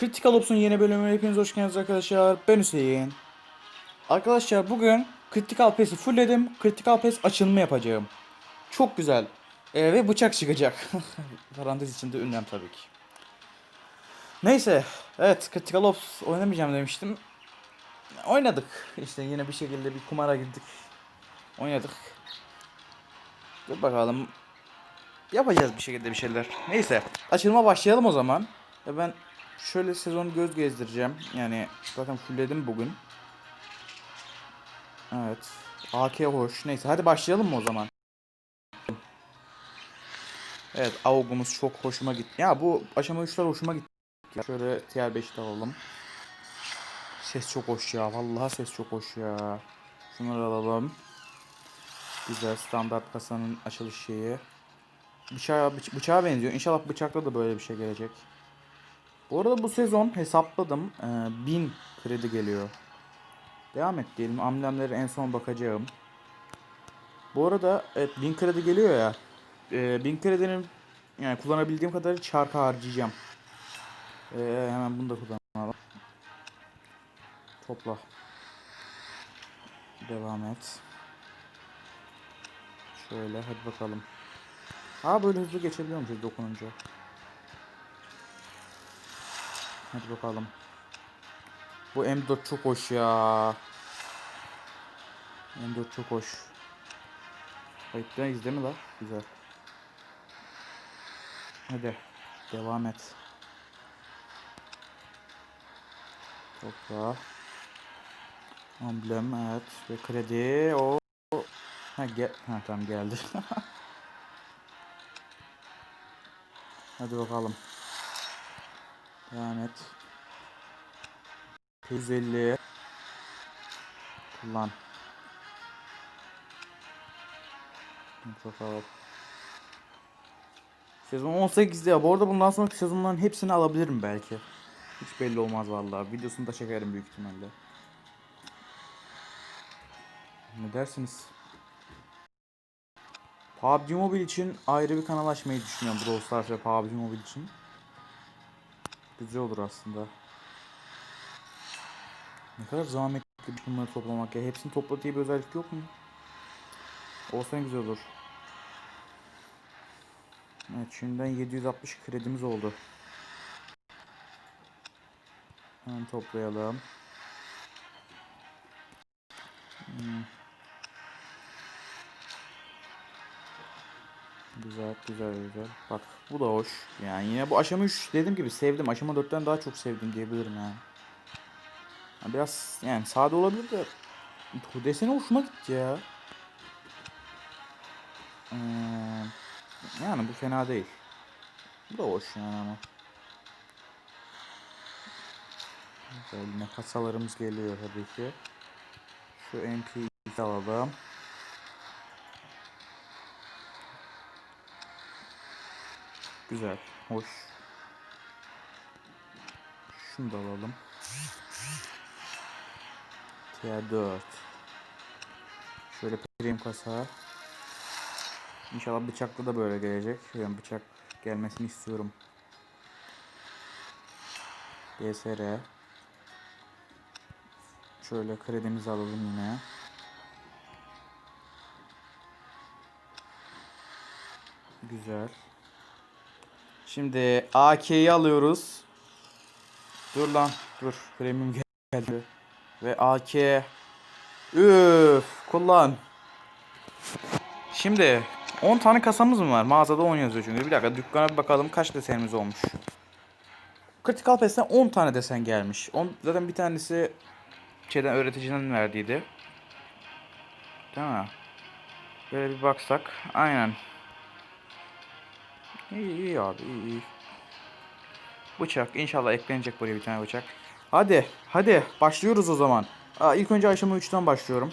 Critical Ops'un yeni bölümüne hepiniz hoş geldiniz arkadaşlar. Ben Hüseyin. Arkadaşlar bugün Critical Pass'i fullledim. Critical Pass açılımı yapacağım. Çok güzel. Ee, ve bıçak çıkacak. Parantez içinde ünlem tabii ki. Neyse. Evet Critical Ops oynamayacağım demiştim. Oynadık. İşte yine bir şekilde bir kumara girdik. Oynadık. Dur bakalım. Yapacağız bir şekilde bir şeyler. Neyse. Açılıma başlayalım o zaman. Ben şöyle sezon göz gezdireceğim. Yani zaten fullledim bugün. Evet. AK hoş. Neyse hadi başlayalım mı o zaman? Evet AUG'umuz çok hoşuma gitti. Ya bu aşama 3'ler hoşuma gitti. Şöyle tier 5'te alalım. Ses çok hoş ya. Vallahi ses çok hoş ya. Şunları alalım. Güzel standart kasanın açılış şeyi. Bıçağa, bıç- bıçağa benziyor. İnşallah bıçakta da böyle bir şey gelecek. Bu arada bu sezon hesapladım. Ee, 1000 kredi geliyor. Devam et diyelim. Amblemlere en son bakacağım. Bu arada evet 1000 kredi geliyor ya. 1000 kredinin yani kullanabildiğim kadarı çarka harcayacağım. Ee, hemen bunu da kullanalım. Topla. Devam et. Şöyle hadi bakalım. Aa böyle hızlı geçebiliyormuşuz dokununca. Hadi bakalım. Bu M4 çok hoş ya. M4 çok hoş. Kayıttayız değil mi la? Güzel. Hadi. Devam et. Topla. Amblem evet. Ve kredi. O. Ha, gel ha tamam geldi. Hadi bakalım. Devam et. 150 kullan. Hadi bakalım. Sezon 18'de ya. Bu arada bundan sonraki sezonların hepsini alabilirim belki. Hiç belli olmaz vallahi. Videosunu da çekerim büyük ihtimalle. Ne dersiniz? PUBG Mobile için ayrı bir kanal açmayı düşünüyorum. Brawl Stars ve PUBG Mobile için. Güzel olur aslında. Ne kadar zahmetli bunları toplamak ya. Hepsini topla diye bir özellik yok mu? Olsa en güzel olur. Evet şimdiden 760 kredimiz oldu. Hemen toplayalım. Hmm. Güzel güzel güzel. Bak bu da hoş. Yani yine bu aşama 3 dediğim gibi sevdim. Aşama 4'ten daha çok sevdim diyebilirim yani. Ya Biraz yani sade olabilir de bu deseni hoşuma gitti ya. Ee, yani bu fena değil. Bu da hoş yani ama. Güzel kasalarımız geliyor tabii ki. Şu MP'yi alalım. Güzel, hoş. Şunu da alalım. Tier 4. Şöyle premium kasa. İnşallah bıçaklı da böyle gelecek. Yani bıçak gelmesini istiyorum. DSR. Şöyle kredimizi alalım yine. Güzel. Şimdi AK'yi alıyoruz. Dur lan. Dur. Premium geldi. Ve AK. Üf. Kullan. Şimdi 10 tane kasamız mı var? Mağazada 10 yazıyor çünkü. Bir dakika dükkana bir bakalım kaç desenimiz olmuş. Critical Pass'ten 10 tane desen gelmiş. On, zaten bir tanesi şeyden öğreticinin verdiydi. Değil mi? Böyle bir baksak. Aynen. İyi iyi abi iyi iyi. Bıçak inşallah eklenecek buraya bir tane bıçak. Hadi hadi başlıyoruz o zaman. Aa, ilk önce aşama 3'ten başlıyorum.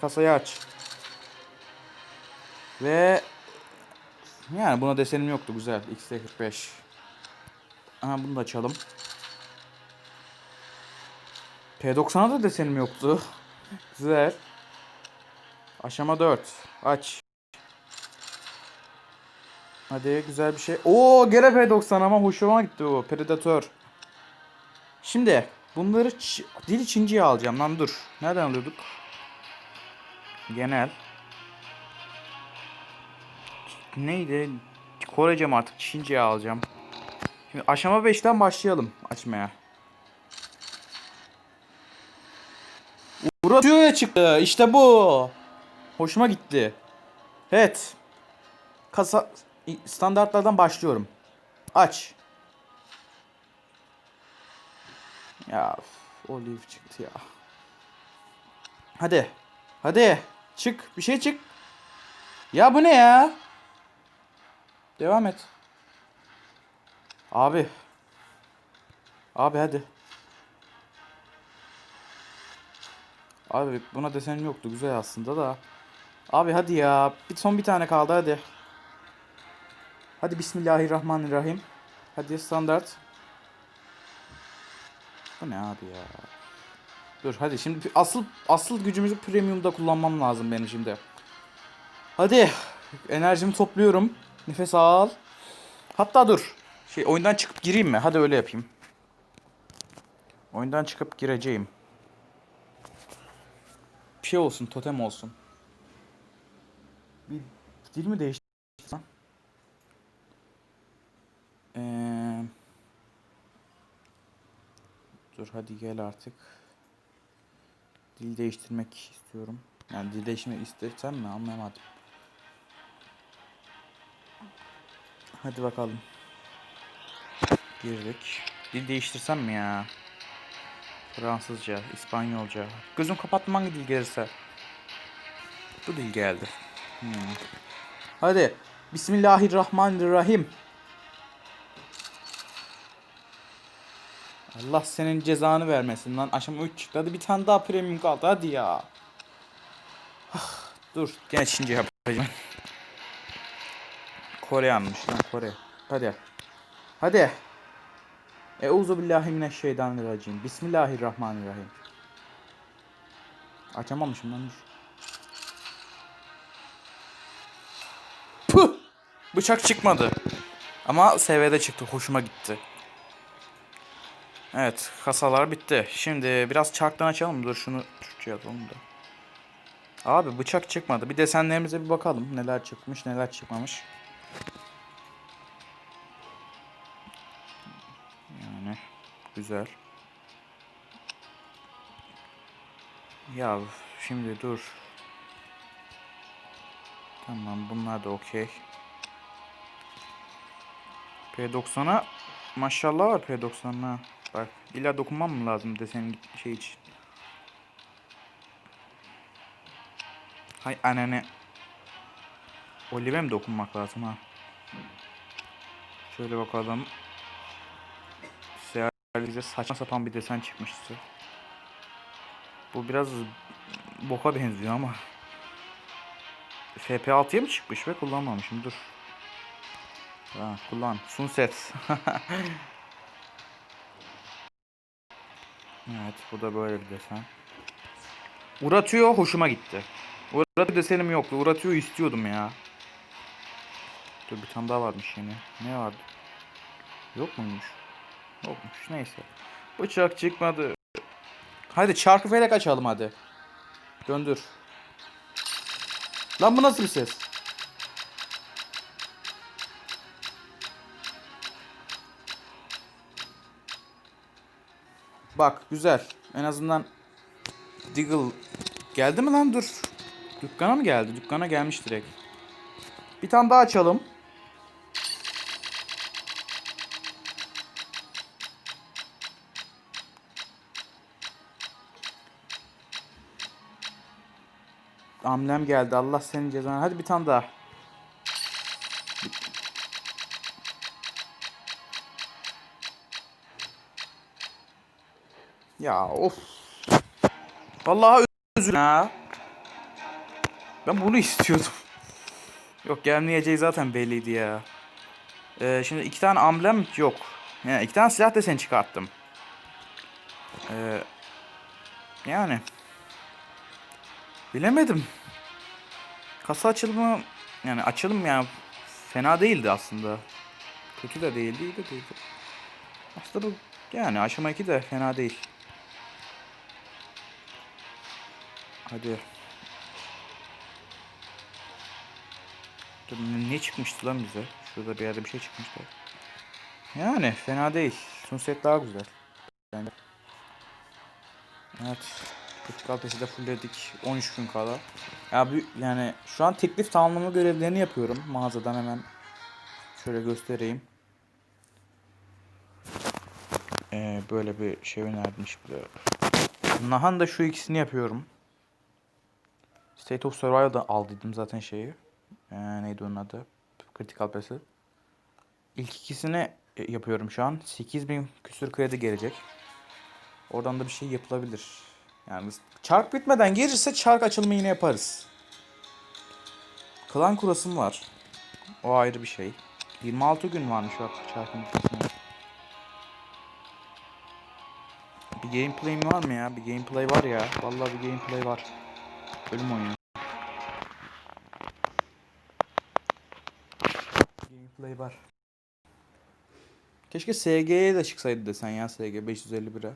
Kasayı aç. Ve yani buna desenim yoktu güzel. XT45. Aha bunu da açalım. P90'a da desenim yoktu. güzel. Aşama 4. Aç. Hadi güzel bir şey. Oo gene P90 ama hoşuma gitti bu. Predator. Şimdi bunları dil Çinci'ye alacağım lan dur. Nereden alıyorduk? Genel. Neydi? Korece mi artık Çince'ye alacağım. Şimdi aşama 5'ten başlayalım açmaya. Uğraşıyor çıktı. İşte bu. Hoşuma gitti. Evet. Kasa standartlardan başlıyorum. Aç. Ya Olive çıktı ya. Hadi. Hadi. Çık. Bir şey çık. Ya bu ne ya? Devam et. Abi. Abi hadi. Abi buna desen yoktu. Güzel aslında da. Abi hadi ya. Bir son bir tane kaldı hadi. Hadi Bismillahirrahmanirrahim. Hadi standart. Bu ne abi ya? Dur hadi şimdi asıl asıl gücümüzü premium'da kullanmam lazım benim şimdi. Hadi enerjimi topluyorum. Nefes al. Hatta dur. Şey oyundan çıkıp gireyim mi? Hadi öyle yapayım. Oyundan çıkıp gireceğim. Bir şey olsun, totem olsun. Bir dil mi değiştirsem? Ee, dur hadi gel artık. Dil değiştirmek istiyorum. Yani dil değiştirmek istesem mi anlayamadım. Hadi bakalım. Girdik. Dil değiştirsem mi ya? Fransızca, İspanyolca. Gözüm kapattım hangi dil gelirse. Bu dil geldi. Hmm. Hadi. Bismillahirrahmanirrahim. Allah senin cezanı vermesin lan. Aşama 3 çıktı. Hadi bir tane daha premium kaldı. Hadi ya. Ah, Dur. Gene Çince yapacağım. Kore yanmış lan Kore. Hadi. Hadi. Euzu billahi mineşşeytanirracim. Bismillahirrahmanirrahim. Açamamışım lan. Puh! Bıçak çıkmadı. Ama SV'de çıktı. Hoşuma gitti. Evet. Kasalar bitti. Şimdi biraz çarktan açalım. Dur şunu Türkçe yapalım da. Abi bıçak çıkmadı. Bir desenlerimize bir bakalım. Neler çıkmış neler çıkmamış. Yani güzel. Ya şimdi dur. Tamam bunlar da okey. P90'a maşallah var P90'a. Bak illa dokunmam mı lazım desenin şey için. Hay anane. Olive mi dokunmak lazım ha? Şöyle bakalım. Bize saçma sapan bir desen çıkmıştı. Bu biraz boka benziyor ama. FP6'ya mı çıkmış ve kullanmamışım dur. Ha, kullan. Sunset. evet bu da böyle bir desen. Uğratıyor hoşuma gitti. Uğratıyor desenim yoktu. Uğratıyor istiyordum ya. Dur bir tane daha varmış yine. Ne vardı? Yok muymuş? Yokmuş neyse. Bıçak çıkmadı. Hadi çarkı felek açalım hadi. Döndür. Lan bu nasıl bir ses? Bak güzel. En azından Diggle geldi mi lan dur. Dükkana mı geldi? Dükkana gelmiş direkt. Bir tane daha açalım. Amlem geldi. Allah senin cezanı. Hadi bir tane daha. Ya of. Vallahi özür ya. Ben bunu istiyordum. Yok gelmeyeceği zaten belliydi ya. Ee, şimdi iki tane amblem yok. Yani iki tane silah deseni çıkarttım. Ee, yani. Bilemedim. Kasa açılımı yani açılım yani fena değildi aslında. Kötü de değildi, iyi de değildi. Aslında bu Yani aşama 2 de fena değil. Hadi. Dur, ne- çıkmıştı lan bize? Şurada bir yerde bir şey çıkmıştı. Yani fena değil. Sunset daha güzel. Yani. Evet. Critical Pass'i de fullledik. 13 gün kala. Ya bu yani şu an teklif tamamlama görevlerini yapıyorum. Mağazadan hemen şöyle göstereyim. Ee, böyle bir şey önermiş. Nahan da şu ikisini yapıyorum. State of Survival'da aldıydım zaten şeyi. Ee, neydi onun adı? Critical Pass'i. İlk ikisini e, yapıyorum şu an. 8000 küsür kredi gelecek. Oradan da bir şey yapılabilir. Yani çark bitmeden gelirse çark açılımı yine yaparız. Klan kurasım var. O ayrı bir şey. 26 gün varmış bak çarkın bitmesine. Bir gameplay var mı ya? Bir gameplay var ya. Vallahi bir gameplay var. Ölüm oyunu. Gameplay var. Keşke SG'ye de çıksaydı desen ya SG 551'e.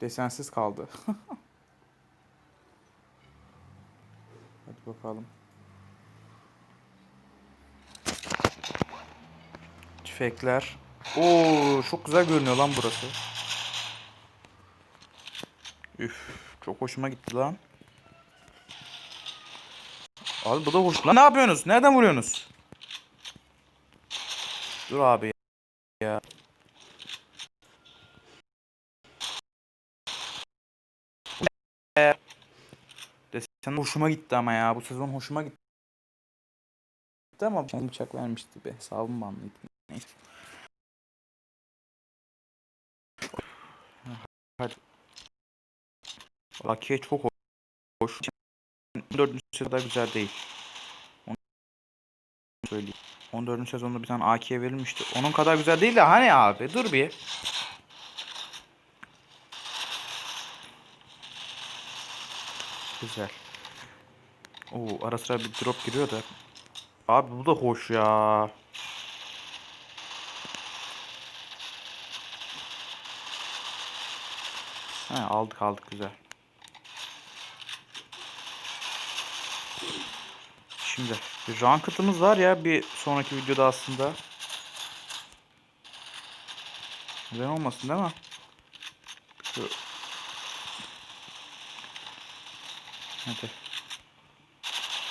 Desensiz kaldı. Hadi bakalım. Tüfekler. Oo çok güzel görünüyor lan burası. Üf çok hoşuma gitti lan. Abi bu da hoş. Lan ne yapıyorsunuz? Nereden vuruyorsunuz? Dur abi ya. Desen hoşuma gitti ama ya. Bu sezon hoşuma gitti ama bıçak vermişti be. Hesabım banlıydı. Neyse. Hadi. Lakiye çok ho- hoş. 14. sezonda güzel değil. Onu söyleyeyim. 14. sezonda bir tane AK'ye verilmişti. Onun kadar güzel değil de hani abi dur bir. Güzel. Oo ara sıra bir drop giriyor da. Abi bu da hoş ya. He aldık aldık güzel. Şimdi bir ranked'ımız var ya bir sonraki videoda aslında. Güzel olmasın değil mi? Şu... Hadi.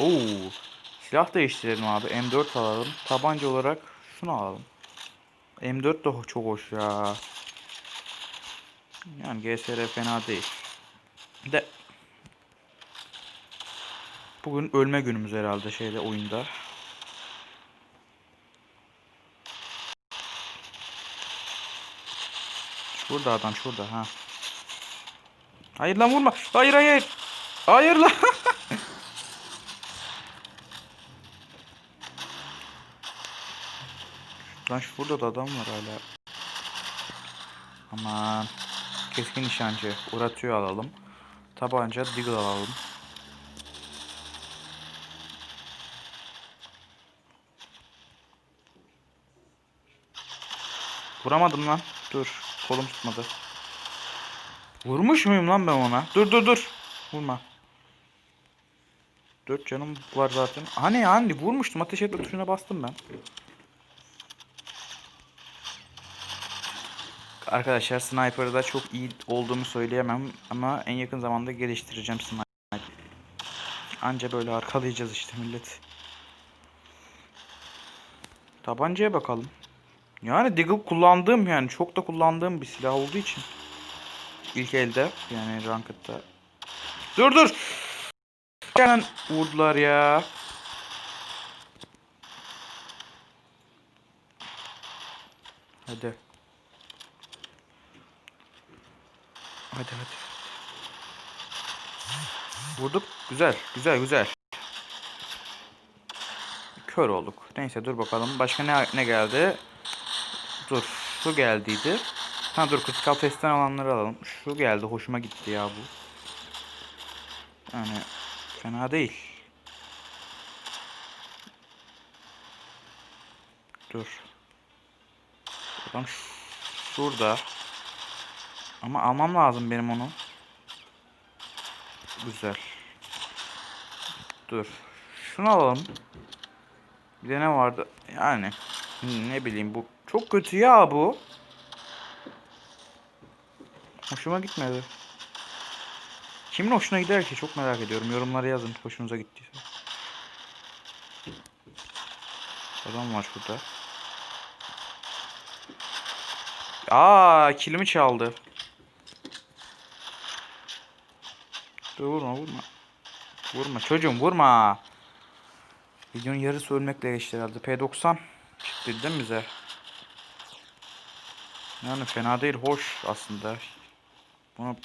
Oo. Silah değiştirelim abi. M4 alalım. Tabanca olarak şunu alalım. M4 de çok hoş ya. Yani GSR fena değil. De bugün ölme günümüz herhalde şeyde oyunda. Şurada adam şurada ha. Hayır lan vurma. Hayır hayır. Hayır lan. Lan şurada da adam var hala. Aman. Keskin nişancı. Uğratıyor alalım. Tabanca Deagle alalım. Vuramadım lan. Dur. Kolum tutmadı. Vurmuş muyum lan ben ona? Dur dur dur. Vurma. Dört canım var zaten. Hani hani vurmuştum. Ateş etme tuşuna bastım ben. Arkadaşlar sniper'da çok iyi olduğumu söyleyemem ama en yakın zamanda geliştireceğim sniper. Anca böyle arkalayacağız işte millet. Tabancaya bakalım. Yani Deagle kullandığım yani çok da kullandığım bir silah olduğu için. İlk elde yani Ranked'da. Dur dur. Yani vurdular ya. Hadi. Hadi hadi. Vurduk. Güzel. Güzel güzel. Kör olduk. Neyse dur bakalım. Başka ne ne geldi? Dur. Şu geldiydi. Ha dur critical testten alanları alalım. Şu geldi. Hoşuma gitti ya bu. Yani fena değil. Dur. Bakalım Şurada. Ama almam lazım benim onu. Güzel. Dur. Şunu alalım. Bir de ne vardı? Yani ne bileyim bu çok kötü ya bu. Hoşuma gitmedi. Kimin hoşuna gider ki? Çok merak ediyorum. Yorumlara yazın hoşunuza gittiyse. Adam var şurada. Aa, kilimi çaldı. Dur vurma vurma. Vurma çocuğum vurma. Videonun yarısı ölmekle geçti herhalde. P90 çıktı değil mi bize? Yani fena değil, hoş aslında. Bunu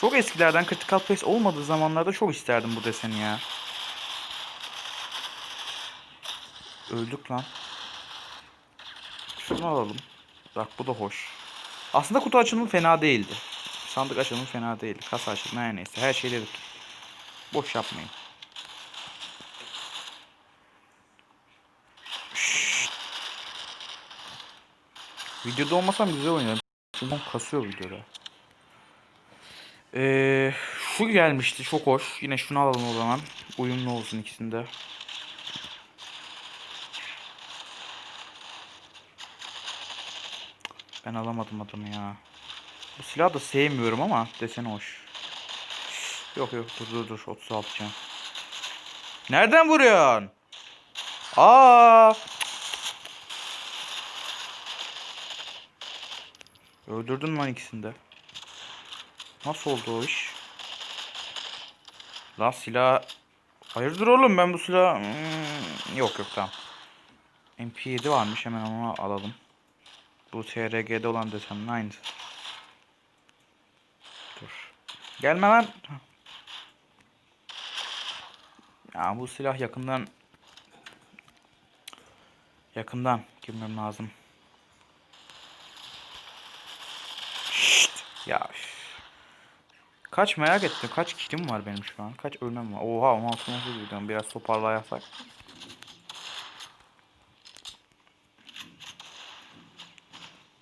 çok eskilerden Critical Pass olmadığı zamanlarda çok isterdim bu deseni ya. Öldük lan. Şunu alalım. Bak bu da hoş. Aslında kutu açılımı fena değildi. Sandık açılımı fena değildi. Kasa açılımı her neyse. Her şey dedik. Boş yapmayın. Videoda olmasam güzel oynarım. Çünkü kasıyor videoda. Ee, şu gelmişti çok hoş. Yine şunu alalım o zaman. Uyumlu olsun ikisinde. Ben alamadım adamı ya. Bu silahı da sevmiyorum ama deseni hoş. Yok yok dur dur dur 36 can. Nereden vuruyorsun? Aa! Öldürdün lan ikisini de. Nasıl oldu o iş? Lan silah... Hayırdır oğlum ben bu silah... Hmm, yok yok tamam. MP7 varmış hemen onu alalım. Bu TRG'de olan desenin aynısı. Dur. Gelme lan. Ya bu silah yakından yakından girmem lazım. Ya. Kaç merak ettim. Kaç kilim var benim şu an? Kaç ölmem var? Oha 16 nasıl gidiyorum? Biraz toparlayasak.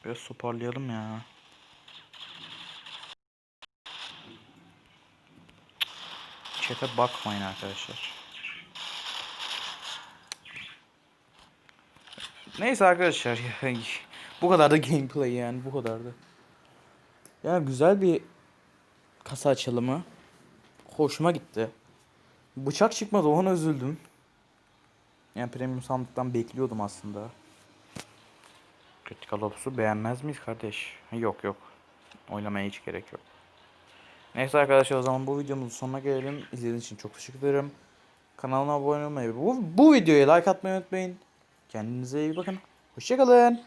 Biraz toparlayalım ya. Chat'e bakmayın arkadaşlar. Neyse arkadaşlar. bu kadar da gameplay yani bu kadar da. Ya güzel bir kasa açılımı. Hoşuma gitti. Bıçak çıkmadı ona üzüldüm. Yani premium sandıktan bekliyordum aslında. Critical Ops'u beğenmez miyiz kardeş? Yok yok. Oynamaya hiç gerek yok. Neyse arkadaşlar o zaman bu videomuzun sonuna gelelim. İzlediğiniz için çok teşekkür ederim. Kanalıma abone olmayı bu, bu videoya like atmayı unutmayın. Kendinize iyi bakın. Hoşçakalın.